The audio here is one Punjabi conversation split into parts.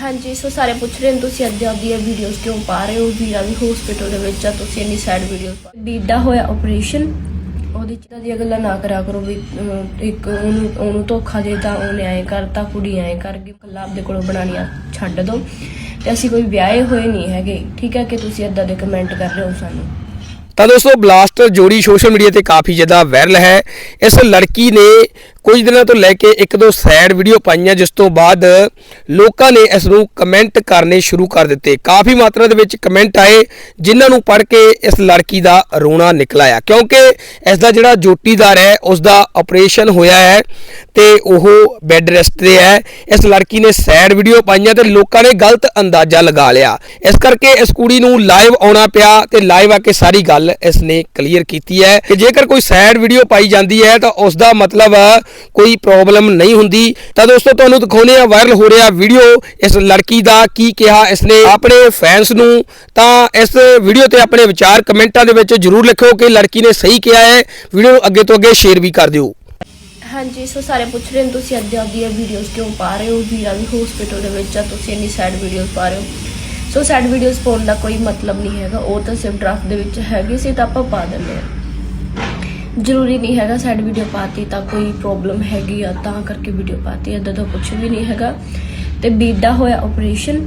ਹਾਂਜੀ ਸੋ ਸਾਰੇ ਪੁੱਛ ਰਹੇ ਨੇ ਤੁਸੀਂ ਅੱਜ ਆਪਦੀਆਂ ਵੀਡੀਓਜ਼ ਕਿਉਂ ਪਾ ਰਹੇ ਹੋ? ਵੀਰਾ ਵੀ ਹਸਪੀਟਲ ਦੇ ਵਿੱਚ ਆ ਤੁਸੀਂ ਇੰਨੀ ਸੈਡ ਵੀਡੀਓਜ਼ ਬੀਡਾ ਹੋਇਆ ਆਪਰੇਸ਼ਨ ਉਹਦੀ ਚੀਜ਼ਾਂ ਦੀਆਂ ਗੱਲਾਂ ਨਾ ਕਰਿਆ ਕਰੋ ਵੀ ਅਹ, ਇੱਕ ਉਹਨੂੰ ਉਹਨੂੰ ਧੋਖਾ ਦੇਤਾ ਉਹਨੇ ਐਂ ਕਰਤਾ ਕੁੜੀ ਐਂ ਕਰ ਗਈ ਕੱਲਾ ਆਪਦੇ ਕੋਲੋਂ ਬਣਾਉਣੀਆਂ ਛੱਡ ਦੋ। ਤੇ ਅਸੀਂ ਕੋਈ ਵਿਆਹੇ ਹੋਏ ਨਹੀਂ ਹੈਗੇ ਠੀਕ ਹੈ ਕਿ ਤੁਸੀਂ ਏਦਾਂ ਦੇ ਕਮੈਂਟ ਕਰ ਰਹੇ ਹੋ ਸਾਨੂੰ? ਤਾਂ ਦੋਸਤੋ ਬਲਾਸਟ ਜੋੜੀ ਸੋਸ਼ਲ ਮੀਡੀਆ ਤੇ ਕਾਫੀ ਜ਼ਿਆਦਾ ਵਾਇਰਲ ਹੈ। ਇਸ ਲੜਕੀ ਨੇ ਕੁਝ ਦਿਨਾਂ ਤੋਂ ਲੈ ਕੇ ਇੱਕ ਦੋ ਸੈਡ ਵੀਡੀਓ ਪਾਈਆਂ, ਜਿਸ ਤੋਂ ਬਾਅਦ ਲੋਕਾਂ ਨੇ ਇਸ ਨੂੰ ਕਮੈਂਟ ਕਰਨੇ ਸ਼ੁਰੂ ਕਰ ਦਿੱਤੇ। ਕਾਫੀ ਮਾਤਰਾ ਦੇ ਵਿੱਚ ਕਮੈਂਟ ਆਏ, ਜਿਨ੍ਹਾਂ ਨੂੰ ਪੜ੍ਹ ਕੇ ਇਸ ਲੜਕੀ ਦਾ ਰੋਣਾ ਨਿਕਲ ਆਇਆ। ਕਿਉਂਕਿ ਇਸ ਦਾ ਜਿਹੜਾ ਜੋਟੀਦਾਰ ਹੈ, ਉਸ ਦਾ ਆਪਰੇਸ਼ਨ ਹੋਇਆ ਹੈ ਤੇ ਉਹ ਬੈੱਡ ਰੈਸਟ ਤੇ ਹੈ। ਇਸ ਲੜਕੀ ਨੇ ਸੈਡ ਵੀਡੀਓ ਪਾਈਆਂ ਤੇ ਲੋਕਾਂ ਨੇ ਗਲਤ ਅੰਦਾਜ਼ਾ ਲਗਾ ਲਿਆ। ਇਸ ਕਰਕੇ ਇਸ ਕੁੜੀ ਨੂੰ ਲਾਈਵ ਆਉਣਾ ਪਿਆ ਤੇ ਲਾਈਵ ਆ ਕੇ ਸਾਰੀ ਗੱਲ ਇਸ ਨੇ ਕਲੀਅਰ ਕੀਤੀ ਹੈ ਕਿ ਜੇਕਰ ਕੋਈ ਸੈਡ ਵੀਡੀਓ ਪਾਈ ਜਾਂਦੀ ਹੈ, ਤਾਂ ਉਸ ਦਾ ਮਤਲਬ ਕੋਈ ਪ੍ਰੋਬਲਮ ਨਹੀਂ ਹੁੰਦੀ। ਤਾਂ ਦੋਸਤੋ, ਤੁਹਾਨੂੰ ਦਿਖਾਉਨੇ ਆ ਵਾਇਰਲ ਹੋ ਰਿਹਾ ਵੀਡੀਓ। ਇਸ ਲੜਕੀ ਦਾ ਕੀ ਕਿਹਾ ਇਸਨੇ ਆਪਣੇ ਫੈਨਸ ਨੂੰ। ਤਾਂ ਇਸ ਵੀਡੀਓ ਤੇ ਆਪਣੇ ਵਿਚਾਰ ਕਮੈਂਟਾਂ ਦੇ ਵਿੱਚ ਜਰੂਰ ਲਿਖੋ ਕਿ ਲੜਕੀ ਨੇ ਸਹੀ ਕਿਹਾ ਹੈ। ਵੀਡੀਓ ਨੂੰ ਅੱਗੇ ਤੋਂ ਅੱਗੇ ਸ਼ੇਅਰ ਵੀ ਕਰ ਦਿਓ। ਹਾਂਜੀ, ਸੋ ਸਾਰੇ ਪੁੱਛ ਰਹੇ ਨੇ ਤੁਸੀਂ ਅੱਜ ਆਪਦੀਆਂ ਵੀਡੀਓਜ਼ ਕਿਉਂ ਪਾ ਰਹੇ ਹੋ? ਵੀਰਾ ਵੀ ਹਸਪੀਟਲ ਦੇ ਵਿੱਚ ਆ, ਤੁਸੀਂ ਇੰਨੀ ਸੈਡ ਵੀਡੀਓਜ਼ ਪਾ ਰਹੇ ਹੋ। ਸੋ ਸੈਡ ਵੀਡੀਓਜ਼ ਪਾਉਣ ਦਾ ਕੋਈ ਮਤਲਬ ਨਹੀਂ ਹੈਗਾ। ਉਹ ਤਾਂ ਸਿਰਫ ਡਰਾਫਟ ਦੇ ਵਿੱਚ ਹੈਗੀ ਸੀ, ਤਾਂ ਆਪਾਂ ਪਾ ਦਿੰਦੇ ਆ ਜ਼ਰੂਰੀ ਨਹੀਂ ਹੈਗਾ ਸੈਡ ਵੀਡੀਓ ਪਾਤੀ ਤਾਂ ਕੋਈ ਪ੍ਰੋਬਲਮ ਹੈਗੀ ਆ, ਤਾਂ ਕਰਕੇ ਵੀਡੀਓ ਪਾਤੀ, ਏਦਾਂ ਦਾ ਕੁਝ ਵੀ ਨਹੀਂ ਹੈਗਾ। ਤੇ ਬੀਡਾ ਹੋਇਆ ਆਪਰੇਸ਼ਨ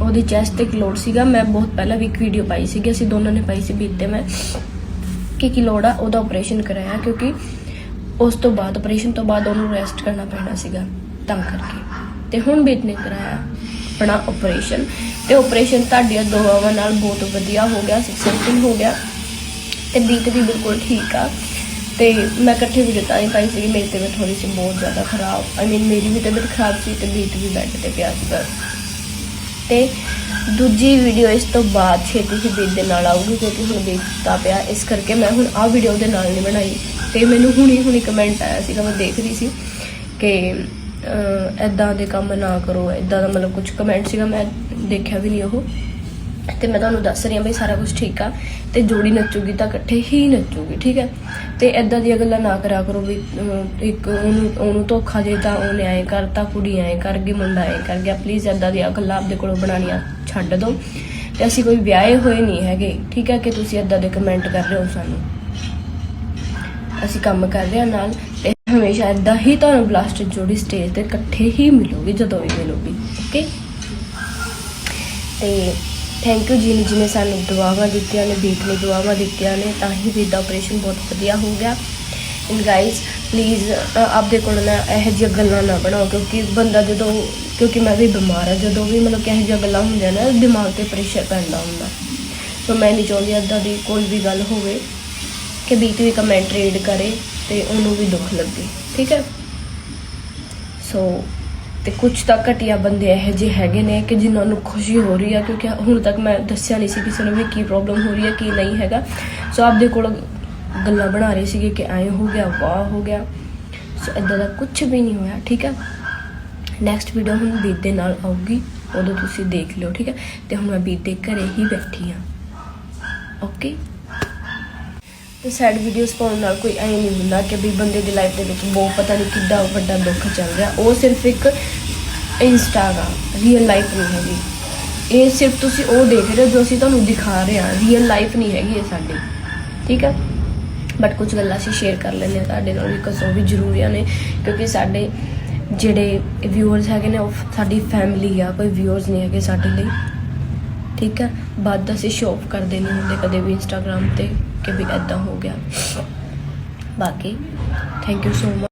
ਉਹਦੀ ਚੈਸਟ ਤੇ ਕਿਲੋੜ ਸੀਗਾ। ਮੈਂ ਬਹੁਤ ਪਹਿਲਾਂ ਵੀ ਇੱਕ ਵੀਡੀਓ ਪਾਈ ਸੀਗੀ, ਅਸੀਂ ਦੋਨਾਂ ਨੇ ਪਾਈ ਸੀ ਬੀਟ ਤੇ ਮੈਂ। ਕਿ ਕਿਲੋੜ ਆ ਉਹਦਾ ਆਪਰੇਸ਼ਨ ਕਰਾਇਆ, ਕਿਉਂਕਿ ਉਸ ਤੋਂ ਬਾਅਦ ਆਪਰੇਸ਼ਨ ਤੋਂ ਬਾਅਦ ਉਹਨੂੰ ਰੈਸਟ ਕਰਨਾ ਪੈਣਾ ਸੀਗਾ, ਤਾਂ ਕਰਕੇ। ਤੇ ਹੁਣ ਬੀਤ ਨੇ ਕਰਾਇਆ ਆਪਣਾ ਆਪਰੇਸ਼ਨ ਤੇ ਆਪਰੇਸ਼ਨ ਤੁਹਾਡੀਆਂ ਦੁਆਵਾਂ ਨਾਲ ਬਹੁਤ ਵਧੀਆ ਹੋ ਗਿਆ ਸਕਸੈਸਫੁਲ ਹੋ ਗਿਆ। ਤੇ ਬੀਤ ਵੀ ਬਿਲਕੁਲ ਠੀਕ ਆ। ਤੇ ਮੈਂ ਇਕੱਠੇ ਵੀਡੀਓ ਤਾਂ ਹੀ ਪਾਈ ਸੀ ਮੇਰੀ ਤਬੀਅਤ ਥੋੜੀ ਸੀ ਬਹੁਤ ਜ਼ਿਆਦਾ ਖਰਾਬ। ਆਈ ਮੀਨ ਮੇਰੀ ਵੀ ਤਬੀਅਤ ਖਰਾਬ ਸੀ ਤੇ ਬੀਤ ਵੀ ਬੈੱਡ ਤੇ ਪਿਆ ਸੀਗਾ। ਤੇ ਦੂਜੀ ਵੀਡੀਓ ਇਸ ਤੋਂ ਬਾਅਦ ਛੇਤੀ ਹੀ ਬੀਤ ਦੇ ਨਾਲ ਆਊਗੀ ਕਿਉਂਕਿ ਹੁਣ ਬੀਤਦਾ ਪਿਆ। ਇਸ ਕਰਕੇ ਮੈਂ ਹੁਣ ਆਹ ਵੀਡੀਓ ਦੇ ਨਾਲ ਨਹੀਂ ਬਣਾਈ। ਤੇ ਮੈਨੂੰ ਹੁਣੀ ਹੁਣੀ ਕਮੈਂਟ ਆਇਆ ਸੀਗਾ, ਮੈਂ ਦੇਖ ਰਹੀ ਸੀ ਕਿ ਐਦਾਂ ਦੇ ਕੰਮ ਨਾ ਕਰੋ। ਐਦਾਂ ਦਾ ਮਤਲਬ ਕੁਝ ਕਮੈਂਟ ਸੀਗਾ, ਮੈਂ ਦੇਖਿਆ ਵੀ ਨਹੀਂ ਉਹ। ਤੇ ਮੈਂ ਤੁਹਾਨੂੰ ਦੱਸ ਰਹੀ ਹਾਂ ਬਈ ਸਾਰਾ ਕੁਝ ਠੀਕ ਆ ਤੇ ਜੋੜੀ ਨੱਚੂਗੀ ਤਾਂ ਇਕੱਠੇ ਹੀ ਨੱਚੂਗੀ ਠੀਕ ਹੈ? ਤੇ ਐਦਾਂ ਦੀਆਂ ਗੱਲਾਂ ਨਾ ਕਰਿਆ ਕਰੋ ਵੀ ਅਹ, ਇੱਕ ਉਹਨੂੰ ਉਹਨੂੰ ਧੋਖਾ ਦੇਤਾ ਉਹਨੇ ਐਂ ਕਰਤਾ ਕੁੜੀ ਐਂ ਕਰ ਗਈ ਮੁੰਡਾ ਐਂ ਕਰ ਗਿਆ। ਪਲੀਜ਼ ਐਦਾਂ ਦੀਆਂ ਗੱਲਾਂ ਆਪਦੇ ਕੋਲੋਂ ਬਣਾਉਣੀਆਂ ਛੱਡ ਦਿਓ। ਤੇ ਅਸੀਂ ਕੋਈ ਵਿਆਹੇ ਹੋਏ ਨਹੀਂ ਹੈਗੇ ਠੀਕ ਹੈ ਕਿ ਤੁਸੀਂ ਐਦਾਂ ਦੇ ਕਮੈਂਟ ਕਰ ਰਹੇ ਹੋ ਸਾਨੂੰ? ਅਸੀਂ ਕੰਮ ਕਰ ਰਹੇ ਹਾਂ ਨਾਲ ਤੇ ਹਮੇਸ਼ਾ ਐਦਾਂ ਹੀ ਤੁਹਾਨੂੰ ਬਲਾਸਟ ਜੋੜੀ ਸਟੇਜ ਤੇ ਇਕੱਠੇ ਹੀ ਮਿਲੋਗੇ ਜਦੋਂ ਵੀ ਮਿਲੋਗੇ ਓਕੇ ਤੇ ਥੈਂਕ ਯੂ ਜੀ ਨੇ ਜਿਹਨੇ ਸਾਨੂੰ ਦੁਆਵਾਂ ਦਿੱਤੀਆਂ ਨੇ, ਬੀਟ ਨੇ ਦੁਆਵਾਂ ਦਿੱਤੀਆਂ ਨੇ, ਤਾਂ ਹੀ ਬੀਟ ਦਾ ਆਪਰੇਸ਼ਨ ਬਹੁਤ ਵਧੀਆ ਹੋ ਗਿਆ। ਐਂਡ ਗਾਇਸ ਪਲੀਜ਼ ਆਪਦੇ ਕੋਲ ਨਾ ਇਹੋ ਜਿਹੀਆਂ ਗੱਲਾਂ ਨਾ ਬਣਾਓ, ਕਿਉਂਕਿ ਬੰਦਾ ਜਦੋਂ, ਕਿਉਂਕਿ ਮੈਂ ਵੀ ਬਿਮਾਰ ਹਾਂ, ਜਦੋਂ ਵੀ ਮਤਲਬ ਕਿ ਇਹੋ ਜਿਹੀਆਂ ਗੱਲਾਂ ਹੁੰਦੀਆਂ ਨਾ, ਦਿਮਾਗ ਤੇ ਪ੍ਰੈਸ਼ਰ ਪੈਂਦਾ ਹੁੰਦਾ। ਸੋ ਮੈਂ ਨਹੀਂ ਚਾਹੁੰਦੀ ਏਦਾਂ ਦੀ ਕੋਈ ਵੀ ਗੱਲ ਹੋਵੇ, ਕਿ ਬੀਟ ਵੀ ਕਮੈਂਟ ਰੀਡ ਕਰੇ ਤੇ ਉਹਨੂੰ ਵੀ ਦੁੱਖ ਲੱਗੇ, ਠੀਕ ਹੈ? ਸੋ ਤੇ ਕੁਝ ਤਾਂ ਘਟੀਆ ਬੰਦੇ ਇਹੋ ਜਿਹੇ ਹੈਗੇ ਨੇ ਕਿ ਜਿਨ੍ਹਾਂ ਨੂੰ ਖੁਸ਼ੀ ਹੋ ਰਹੀ ਆ, ਕਿਉਂਕਿ ਹੁਣ ਤੱਕ ਮੈਂ ਦੱਸਿਆ ਨਹੀਂ ਸੀ ਕਿਸੇ ਨੂੰ ਵੀ ਕੀ ਪ੍ਰੋਬਲਮ ਹੋ ਰਹੀ ਹੈ ਕੀ ਨਹੀਂ ਹੈਗਾ। ਸੋ ਆਪਦੇ ਕੋਲ ਗੱਲਾਂ ਬਣਾ ਰਹੇ ਸੀਗੇ ਕਿ ਐਂ ਹੋ ਗਿਆ, ਵਾਹ ਹੋ ਗਿਆ। ਸੋ ਇਦਾਂ ਦਾ ਕੁਝ ਵੀ ਨਹੀਂ ਹੋਇਆ, ਠੀਕ ਹੈ ਨੈਕਸਟ ਵੀਡੀਓ ਹੁਣ ਬੀਤ ਦੇ ਨਾਲ ਆਊਗੀ, ਉਦੋਂ ਤੁਸੀਂ ਦੇਖ ਲਿਓ, ਠੀਕ ਹੈ ਤੇ ਹੁਣ ਮੈਂ ਬੀਤ ਦੇ ਘਰੇ ਹੀ ਬੈਠੀ ਆ। ਓਕੇ ਤੇ ਸੈਡ ਵੀਡੀਓਜ਼ ਪਾਉਣ ਨਾਲ ਕੋਈ ਐ ਨਹੀਂ ਹੁੰਦਾ ਕਿ ਵੀ ਬੰਦੇ ਦੀ ਲਾਈਫ ਦੇ ਵਿੱਚ ਬਹੁਤ ਪਤਾ ਨਹੀਂ ਕਿੱਡਾ ਵੱਡਾ ਦੁੱਖ ਚੱਲ ਰਿਹਾ। ਉਹ ਸਿਰਫ ਇੱਕ ਇੰਸਟਾਗ੍ਰਾਮ ਰੀਅਲ ਲਾਈਫ ਨਹੀਂ ਹੈਗੀ। ਇਹ ਸਿਰਫ ਤੁਸੀਂ ਉਹ ਦੇਖ ਰਹੇ ਹੋ ਜੋ ਅਸੀਂ ਤੁਹਾਨੂੰ ਦਿਖਾ ਰਹੇ ਹਾਂ ਰੀਅਲ ਲਾਈਫ ਨਹੀਂ ਹੈਗੀ ਇਹ ਸਾਡੀ। ਠੀਕ ਹੈ? ਬਟ ਕੁਝ ਗੱਲਾਂ ਅਸੀਂ ਸ਼ੇਅਰ ਕਰ ਲੈਂਦੇ ਹਾਂ, ਤੁਹਾਡੇ ਨਾਲ ਬਿਕਾਜ਼ ਉਹ ਵੀ ਜ਼ਰੂਰੀਆਂ ਨੇ, ਕਿਉਂਕਿ ਸਾਡੇ ਜਿਹੜੇ ਵਿਊਅਰਸ ਹੈਗੇ ਨੇ, ਉਹ ਸਾਡੀ ਫੈਮਿਲੀ ਆ, ਕੋਈ ਵਿਊਅਰਸ ਨਹੀਂ ਹੈਗੇ ਸਾਡੇ ਲਈ। ਠੀਕ ਹੈ? ਬਾਅਦ ਅਸੀਂ ਸ਼ੋਪ ਕਰਦੇ ਨਹੀਂ ਹੁੰਦੇ ਕਦੇ ਵੀ ਇੰਸਟਾਗ੍ਰam ਤੇ। ਕਿ ਵੀ ਐਦਾਂ ਹੋ ਗਿਆ। ਬਾਕੀ ਥੈਂਕ ਯੂ ਸੋ ਮਚ